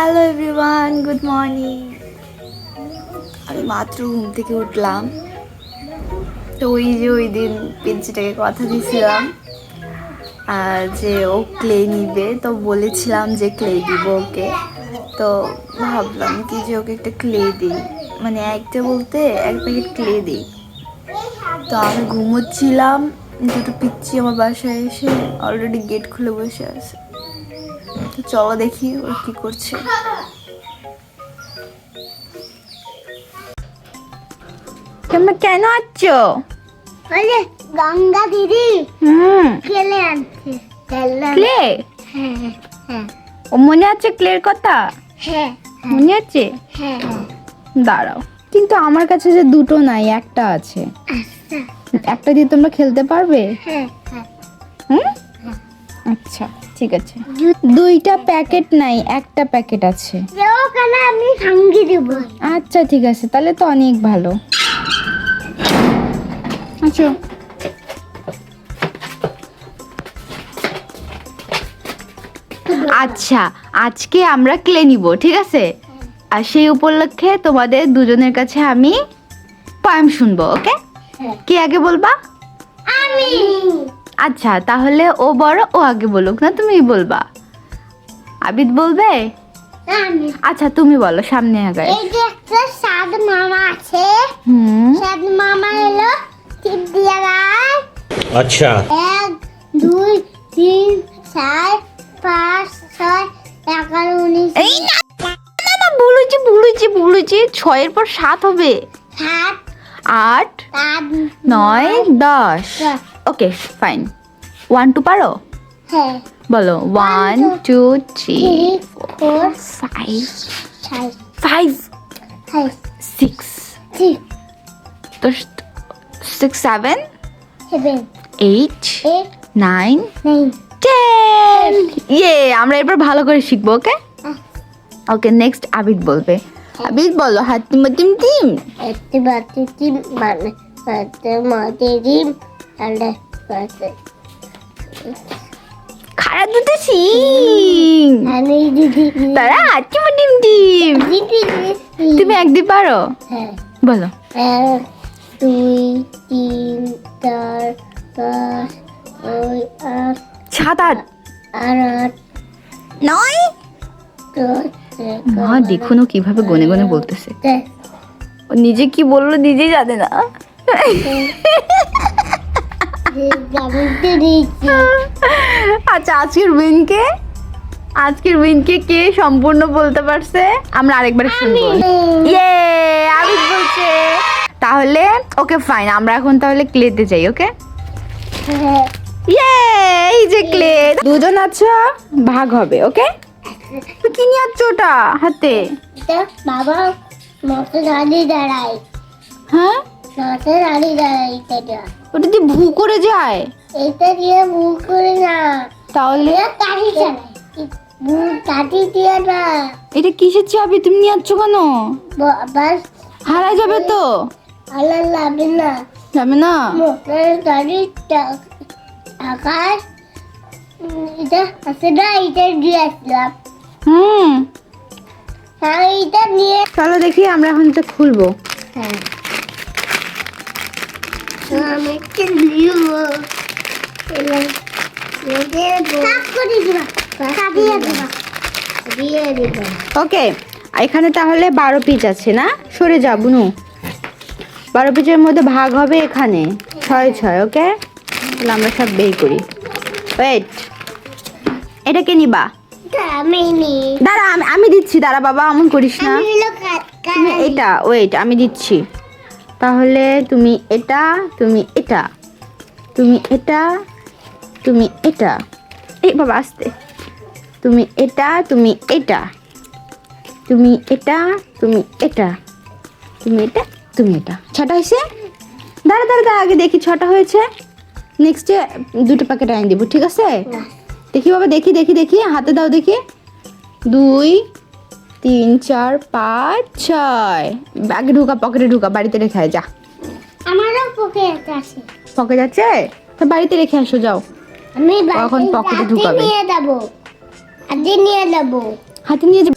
Hello everyone good morning আমি মাত্র ঘুম থেকে উঠলাম। তো ওই যে ওই দিন পিঞ্চিটাকে কথা দিয়েছিলাম আর যে ও ক্লে নিবে। তো বলেছিলাম যে ক্লে দিব ওকে। তো ভাবলাম কি যে ওকে একটা ক্লে দিই। মানে একটা বলতে এক প্যাকেট ক্লে দিই। তো আমি ঘুমোচ্ছিলাম। দুটো পিচ্ছি আমার বাসায় এসে অলরেডি গেট খুলে বসে আছে। তো চলো দেখি ও কি করছে। তোমরা কেন আছো? যে গঙ্গা দিদি হুম। খেলে আনছে। ক্লে হ্যাঁ হ্যাঁ ও মনে আছে ক্লের কথা? হ্যাঁ মনে আছে? হ্যাঁ। দাঁড়াও। কিন্তু আমার কাছে যে দুটো নাই একটা আছে। আচ্ছা। একটা দিয়ে তোমরা খেলতে পারবে? হ্যাঁ হ্যাঁ। হুম? আচ্ছা ঠিক আছে। দুইটা প্যাকেট নাই একটা প্যাকেট আছে। আমি দেবো। আচ্ছা ঠিক আছে তাহলে তো অনেক ভালো। আচ্ছা। আচ্ছা আজকে আমরা ক্লে নিব ঠিক আছে? আর সেই উপলক্ষে তোমাদের দুজনের কাছে আমি পয়েম শুনব ওকে হ্যাঁ। কে আগে বলবা? আমি। আচ্ছা তাহলে ও বড় ও আগে বলুক না তুমি বলবা? আবিদ বলবে? আচ্ছা তুমি বলো সামনে আগায়। এই যে একটা সাদ মামা আছে। হুম। সাদ মামা এলো টিপ দিয়ে রায় আচ্ছা। এক দুই তিন চার পাঁচ ছয় এগারো উনিশ। এই না না না ভুলুচি ছয়ের পর সাত হবে। সাত। আট নয় দশ। ওকে ফাইন ওয়ান টু পারো হ্যাঁ। বলো। One two three four five five six তো six seven eight nine ten ইয়ে আমরা এবার ভালো করে শিখব ওকে ওকে নেক্সট আবিদ বলবে। আবিদ বলো হাতি মতিম টিম একটি বাতি তিন মানে হাতে তাহলে বাতি খারা দুটো সিং। তারা মতিম টিম দিদি তুমি একদিন পারো? হ্যাঁ। বলো। দুই তিন চার পাঁচ ছয় আট সাত আট। আর আট নয়। মা দেখুন ও কীভাবে গনে গনে বলতেছে। ও নিজে কি বলল নিজেই জানে না। দিয়েছি আচ্ছা আজকের উইনকে? আজকের উইনকে কে সম্পূর্ণ বলতে পারছে? আমরা আরেকবার শুনব ইয়ে আবিদ বলছে। তাহলে ওকে ফাইন আমরা এখন তাহলে ক্লেতে যাই ওকে? হ্যাঁ ইয়ে এই যে ক্লে। দুজন আছো ভাগ হবে ওকে? কি নিয়ে আছো ওটা হাতে? বাবা মতো দাঁড়িয়ে। দাঁড়ায় হ্যাঁ মতো দাঁড়িয়ে দাঁড়ায় এটা ওটা দিয়ে ভু করে যায়? এটা দিয়ে ভুল করে না। তাহলে? কাঠি চালায় ভুল কাঠি দিয়ে না। এটা কিসের চাবি? তুমি নিয়ে যাচ্ছ কেন? বাস। হারা যাবে তো। আল্লাহ লাভে না। যাবে না? মোটর গাড়ি আকাশ এটা আছে না এটা দিয়ে আসলাম। হুম। নিয়ে চলো দেখি আমরা এখন তো খুলবো। হ্যাঁ। আমি একটা এলাম ওকে এখানে তাহলে বারো পিস আছে না? সরে যা বুনু। বারো পিসের মধ্যে ভাগ হবে এখানে। ছয় ছয় ওকে তাহলে আমরা সব বের করি। ওয়েট এটা কে নিবা? দাঁড়া আমি আমি দিচ্ছি। দাঁড়া বাবা এমন করিস না। এটা ওয়েট আমি দিচ্ছি। তাহলে তুমি এটা তুমি এটা তুমি এটা তুমি এটা। এই বাবা আসতে। তুমি এটা তুমি এটা তুমি এটা তুমি এটা তুমি এটা তুমি এটা। ছটা হয়েছে? দাঁড়া দাঁড়া দাঁড়া আগে দেখি ছটা হয়েছে। নেক্সটে দুটো প্যাকেট আনি দেবো ঠিক আছে? দেখি বাবা দেখি দেখি দেখি। হাতে দাও দেখি। দুই তিন চার পাঁচ ছয়। ব্যাগে ঢুকা পকেটে ঢুকা বাড়িতে রেখে আয়, যা। আমারও পকেট আছে। পকেট আছে? তো বাড়িতে রেখে আসো যাও। আমি এখন পকেটে ঢুকাবো। নিয়ে যাব। হাতে নিয়ে যাব। হাতে নিয়ে যাবে।